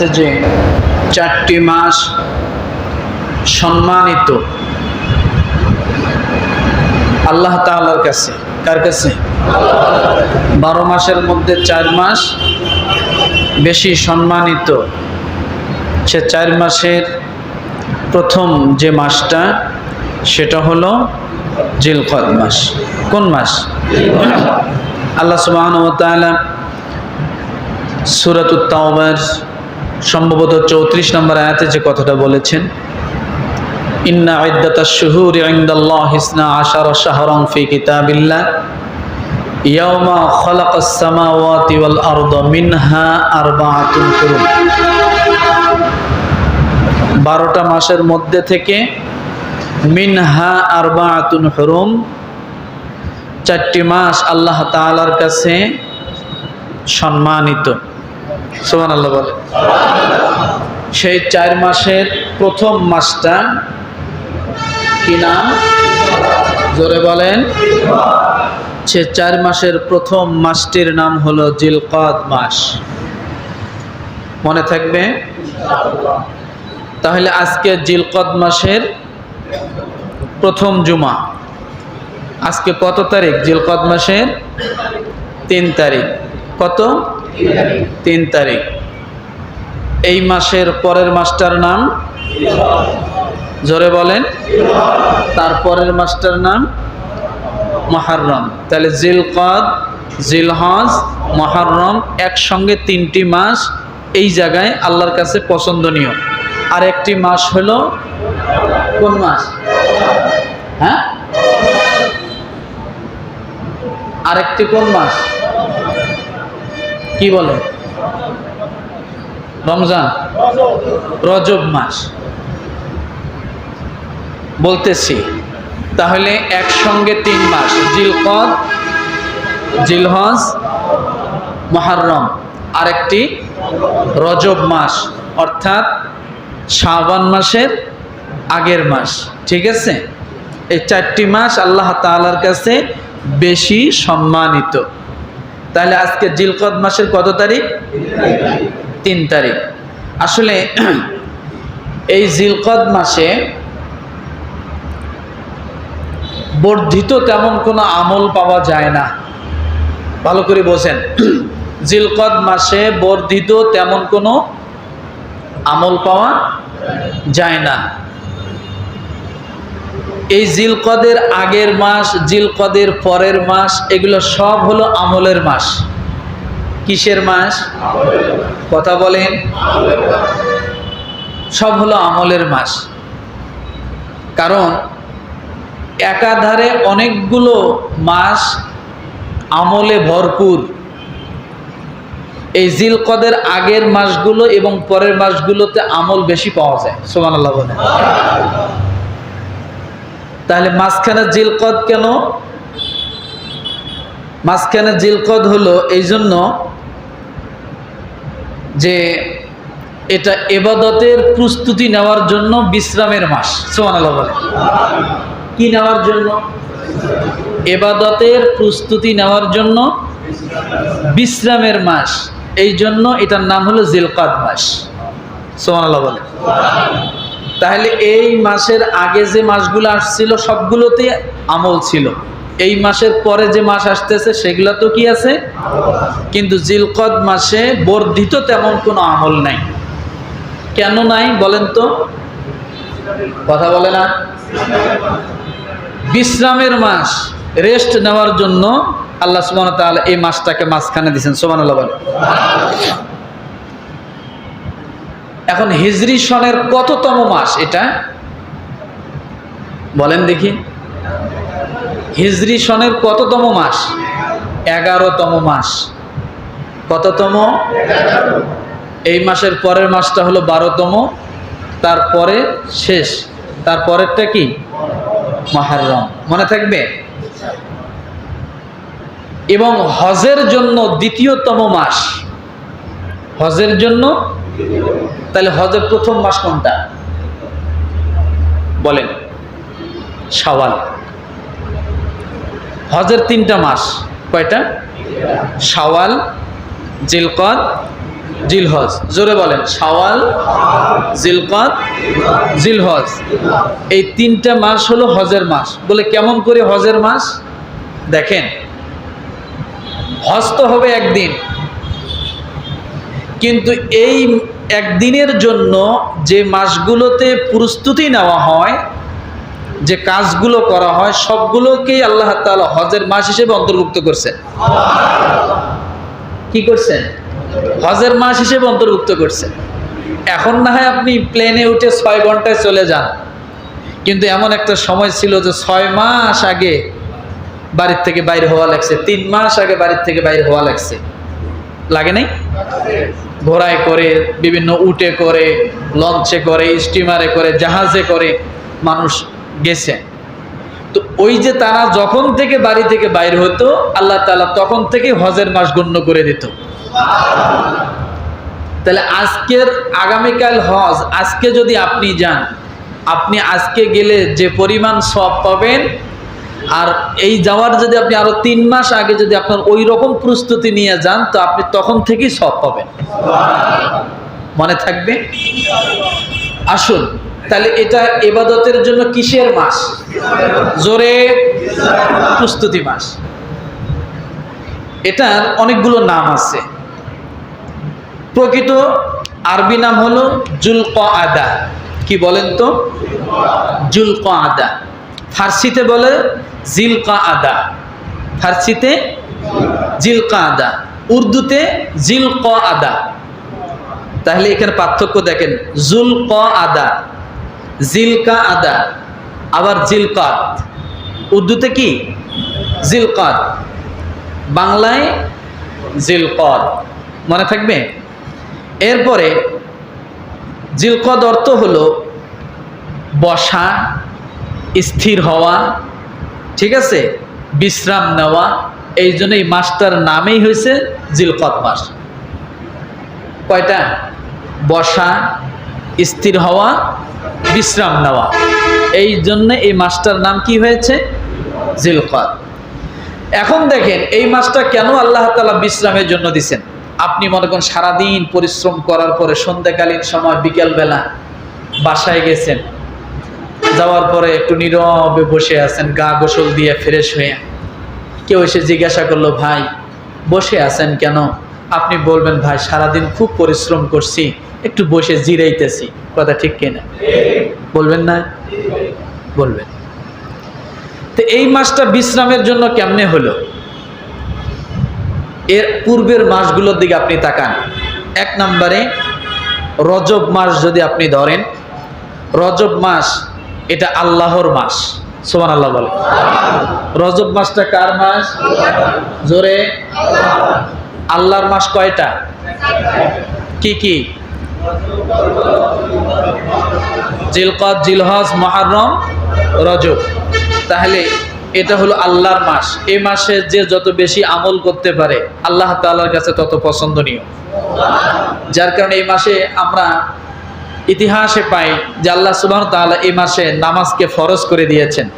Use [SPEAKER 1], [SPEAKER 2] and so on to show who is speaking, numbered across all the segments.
[SPEAKER 1] কাছে যে চারটি মাস সম্মানিত। আল্লাহ তাআলার কাছে, কার কাছে? বারো মাসের মধ্যে চার মাস বেশি সম্মানিত। সে চার মাসের প্রথম যে মাসটা, সেটা হলো জিলকদ মাস। কোন মাস? আল্লাহ তাআলা সুরাত তাওবার সম্ভবত চৌত্রিশ নম্বর আয়াতে যে কথাটা বলেছেন, ইন্না ইদ্দাতা শুহুর আশার আরদ মিনহা হুরুম বারোটা মাসের মধ্যে থেকে মিনহা আরবাআতুন হুরুম, চারটি মাস আল্লাহ তাআলার কাছে সম্মানিত। সোমান আল্লাহ বলে। সেই চার মাসের প্রথম মাসটা কি নাম? জোরে বলেন। সে চার মাসের প্রথম মাসটির নাম হলো জিলকদ মাস। মনে থাকবে? তাহলে আজকে জিলকদ মাসের প্রথম জুমা। আজকে কত তারিখ? জিলকদ মাসের তিন তারিখ। কত? তিন তারিখ। এই মাসের পরের মাসটার নাম? জোরে বলেন। তারপরের মাসটার নাম? মহারম। তাহলে জিলকদ, জিলহজ, মহারম একসঙ্গে তিনটি মাস এই জায়গায় আল্লাহর কাছে পছন্দনীয়। আর একটি মাস হলো কোন মাস? হ্যাঁ? আরেকটি কোন মাস? কি বলে? রমজান। রজব মাস। বলতেছি, তাহলে একসঙ্গে তিন মাস, জিলকদ, জিলহজ, মহারম। আরেকটি রজব মাস, অর্থাৎ শাবান মাসের আগের মাস। ঠিক আছে? এই চারটি মাস আল্লাহ তাআলার কাছে বেশি সম্মানিত। তাহলে আজকে জিলকদ মাসের কত তারিখ? তিন তারিখ। আসলে এই জিলকদ মাসে বর্ধিত তেমন কোনো আমল পাওয়া যায় না। ভালো করে বোঝেন। জিলকদ মাসে বর্ধিত তেমন কোনো আমল পাওয়া যায় না। এই জিলকদের আগের মাস, জিলকদের পরের মাস, এগুলো সব হলো আমলের মাস। কিসের মাস? কথা বলেন। সব হলো আমলের মাস। কারণ একাধারে অনেকগুলো মাস আমলে ভরপুর। এই জিলকদের আগের মাসগুলো এবং পরের মাসগুলোতে আমল বেশি পাওয়া যায়। সোমান আল্লাহ তাহলে মাঝখানে জিলকদ কেন? মাঝখানে জিলকদ হলো এই জন্য যে এটা এবাদতের প্রস্তুতি নেওয়ার জন্য বিশ্রামের মাস। সোমান বলে কি নেওয়ার জন্য? এবাদতের প্রস্তুতি নেওয়ার জন্য বিশ্রামের মাস। এই জন্য এটার নাম হলো জিলকাদ মাস। সোমান আল্লাহ বলে তাহলে এই মাসের আগে যে মাসগুলো আসছিল সবগুলোতে আমল ছিল। এই মাসের পরে যে মাস আসতেছে, সেগুলো তো কি আছে? কিন্তু জিলকদ মাসে বর্ধিত তেমন কোনো আমল নাই। কেন নাই বলেন তো? কথা বলে না। বিশ্রামের মাস, রেস্ট নেওয়ার জন্য আল্লাহ সুবান তাআলা এই মাসটাকে মাঝখানে দিয়েছেন। সোমান আল্লাহ এখন হিজরি সনের কততম মাস এটা? বলেন দেখি। হিজরি সনের কততম মাস? এগারোতম মাস। কততম? এই মাসের পরের মাসটা হলো বারোতম। তারপরে শেষ। তারপরেরটা কি? মহারম। মনে থাকবে? এবং হজের জন্য দ্বিতীয়তম মাস। হজের জন্য তাহলে হজের প্রথম মাস কোনটা? বলেন। সাওয়াল হজের তিনটা মাস, কয়টা? সাওয়াল জিলকদ, জিলহজ। জোরে বলেন সাওয়াল জিলকদ, জিলহজ। এই তিনটা মাস হলো হজের মাস। বলে কেমন করে হজের মাস? দেখেন, হজ তো হবে একদিন। কিন্তু এই একদিনের জন্য যে মাসগুলোতে প্রস্তুতি নেওয়া হয়, যে কাজগুলো করা হয়, সবগুলোকেই আল্লাহ তাআলা হজের মাস হিসেবে অন্তর্ভুক্ত করছেন। কি করছেন? হজের মাস হিসেবে অন্তর্ভুক্ত করছেন। এখন না হয় আপনি প্লেনে উঠে ছয় ঘন্টায় চলে যান। কিন্তু এমন একটা সময় ছিল যে ছয় মাস আগে বাড়ির থেকে বাইরে হওয়া লাগছে। তিন মাস আগে বাড়ির থেকে বাইরে হওয়া লাগছে। লাগে নাই? ঘোড়ায় করে, বিভিন্ন উটে করে, লঞ্চে করে স্টিমারে করে, জাহাজে করে মানুষ গেছে। তো ওই যে তারা যখন থেকে বাড়ি থেকে বাইরে হতো, আল্লাহ তাআলা তখন থেকে হজের মাস গণ্য করে দিত। তাহলে আজকের আগামীকাল হজ, আজকে যদি আপনি যান, আপনি আজকে গেলে যে পরিমাণ সব পাবেন আর এই যাওয়ার যদি আপনি আরও তিন মাস আগে যদি আপনার ওই রকম প্রস্তুতি নিয়ে যান, তো আপনি তখন থেকেই সব পাবেন। মনে থাকবে? আসুন, তাহলে এটা এবাদতের জন্য কিসের মাস? জোরে প্রস্তুতি মাস। এটার অনেকগুলো নাম আছে। প্রকৃত আরবি নাম হলো জুলক আদা কি বলেন তো? জুলক আদা ফার্সিতে বলে জিলকা আদা ফার্সিতে জিলকা আদা উর্দুতে জিল ক আদা তাহলে এখানে পার্থক্য দেখেন জুল ক আদা জিলকা আদা আবার জিলকাত। উর্দুতে কি? জিলকাত। বাংলায় জিলকদ মনে থাকবে? এরপরে জিলকদ অর্থ হলো বসা, স্থির হওয়া ঠিক আছে? বিশ্রাম নেওয়া, এই জন্য এই মাসটার নামেই হয়েছে জিলকদ মাস। কয়টা? বসা, স্থির হওয়া, বিশ্রাম নেওয়া। এই জন্য এই মাসটার নাম কি হয়েছে? জিলকদ এখন দেখেন, এই মাসটা কেন আল্লাহ তালা বিশ্রামের জন্য দিছেন? আপনি মনে করেন সারাদিন পরিশ্রম করার পরে সন্ধ্যাকালীন সময় বিকেলবেলা বাসায় গেছেন যাওয়ার পরে একটু নীরবে বসে আছেন, গা গোসল দিয়ে ফ্রেশ হয়ে। কেউ এসে জিজ্ঞাসা করল, ভাই, বসে আছেন কেন? আপনি বলবেন, ভাই, সারাদিন খুব পরিশ্রম করছি, একটু বসে জিরাইতেছি। কথা ঠিক কিনা বলবেন না? বলবেন। তো এই মাসটা বিশ্রামের জন্য কেমনে হলো? এর পূর্বের মাসগুলোর দিকে আপনি তাকান। এক নম্বরে, রজব মাস যদি আপনি ধরেন, রজব মাস এটা আল্লাহর মাস। সোমান আল্লাহ বলে। রজব মাসটা কার মাস? জোরে। আল্লাহর মাস কয়টা? কি কি? জিলকদ, জিলহজ, মহারম, রজব। তাহলে এটা হলো আল্লাহর মাস। এই মাসে যে যত বেশি আমল করতে পারে, আল্লাহ তাআলার কাছে তত পছন্দনীয়। যার কারণে এই মাসে আমরা ইতিহাসে পাই যে আল্লাহ সুবাহ তাআলা এই মাসে নামাজকে ফরজ করে দিয়েছেন।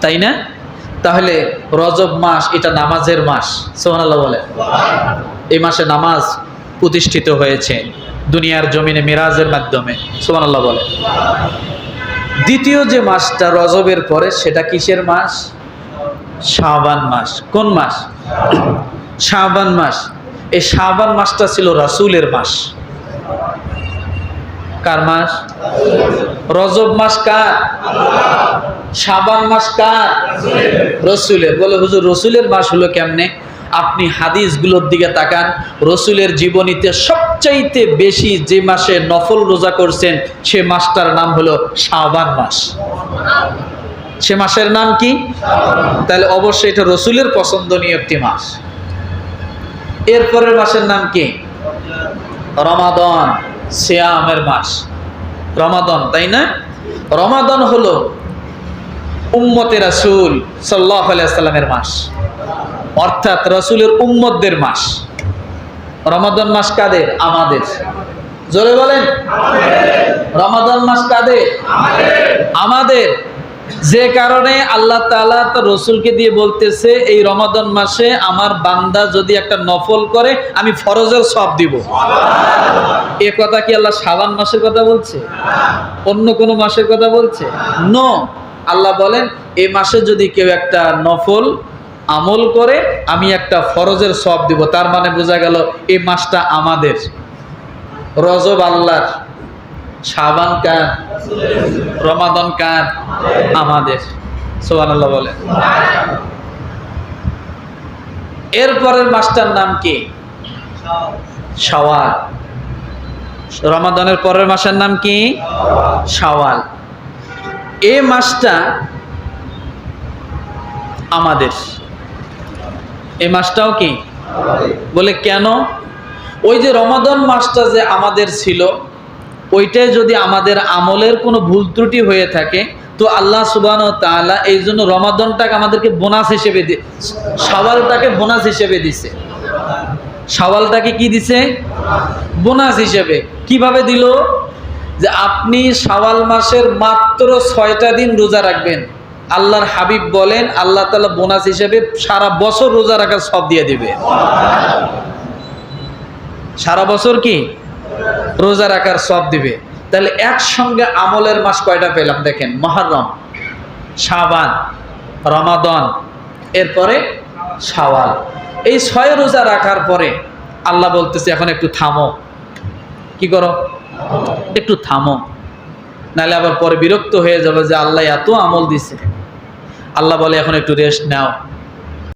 [SPEAKER 1] তাই না? তাহলে রজব মাস এটা নামাজের মাস সোহানাল্লাহ বলে। এই মাসে নামাজ প্রতিষ্ঠিত হয়েছে দুনিয়ার জমিনে মিরাজের মাধ্যমে সোহানাল্লাহ বলে। দ্বিতীয় যে মাসটা রজবের পরে সেটা কিসের মাস? শাবান মাস। কোন মাস? শাবান মাস। এই শাবান মাসটা ছিল রাসূলের মাস। কার মাস? রজব মাস কার? সাবান মাস কার? রসুলের। বলে, হুজুর, রসুলের মাস হলো কেমনে? আপনি হাদিসগুলোর দিকে তাকান, রসুলের জীবনীতে সবচাইতে বেশি যে মাসে নফল রোজা করছেন, সে মাসটার নাম হলো শাবান মাস। সে মাসের নাম কি? তাহলে অবশ্যই এটা রসুলের পছন্দনীয় একটি মাস। এরপরের মাসের নাম কি? রমাদন। সিয়ামের মাস। রমাদন, তাই না? রমাদন হলো উম্মতে রাসুল সাল্লাহ আলাইসাল্লামের মাস। অর্থাৎ রসুলের উম্মতদের মাস। রমাদন মাস কাদের? আমাদের। জোরে বলেন। রমাদন মাস কাদের? আমাদের। যে কারণে আল্লাহ তাআলা তার রসুলকে দিয়ে বলতেছে, এই রমাদন মাসে আমার বান্দা যদি একটা নফল করে, আমি ফরজের সব দিব। এ কথা কি আল্লাহ শাবান মাসের কথা বলছে? অন্য কোনো মাসের কথা বলছে? নো আল্লাহ বলেন, এ মাসে যদি কেউ একটা নফল আমল করে, আমি একটা ফরজের সব দিব। তার মানে বোঝা গেল এই মাসটা আমাদের। রজব আল্লাহর। শাবান কার? রমাদন কার? আমাদের। সোহান আল্লাহ বলেন। এরপরের মাসটার নাম কি? শাওয়াল। রমাদনের পরের মাসের নাম কি? শাওয়াল। এই মাসটা আমাদের। এই মাসটাও কি? বলে কেন? ওই যে রমাদন মাসটা যে আমাদের ছিল ওইটাই যদি আমাদের আমলের কোনো ভুল ত্রুটি হয়ে থাকে, তো আল্লাহ সুবান তাআলা এই জন্য রমাদনটাকে আমাদেরকে বোনাস হিসেবে সওয়ালটাকে বোনাস হিসেবে দিছে। সওয়ালটাকে কি দিছে? বোনাস হিসেবে। কীভাবে দিল? যে আপনি শাওয়াল মাসের মাত্র ছয়টা দিন রোজা রাখবেন। আল্লাহর হাবিব বলেন, আল্লাহ তালা বোনাস হিসেবে সারা বছর রোজা রাখার সব দিয়ে দিবে। সারা বছর কি? রোজা রাখার সব দিবে। তাহলে একসঙ্গে আমলের মাস কয়টা পেলাম দেখেন? মহরম, শাবান, রমাদন, এরপরে শাওয়াল। এই ছয় রোজা রাখার পরে আল্লাহ বলতেছে, এখন একটু থামো। কি করো? একটু থামো। নাহলে আবার পরে বিরক্ত হয়ে যাবে যে আল্লাহ এত আমল দিছে। আল্লাহ বলে, এখন একটু রেস্ট নাও।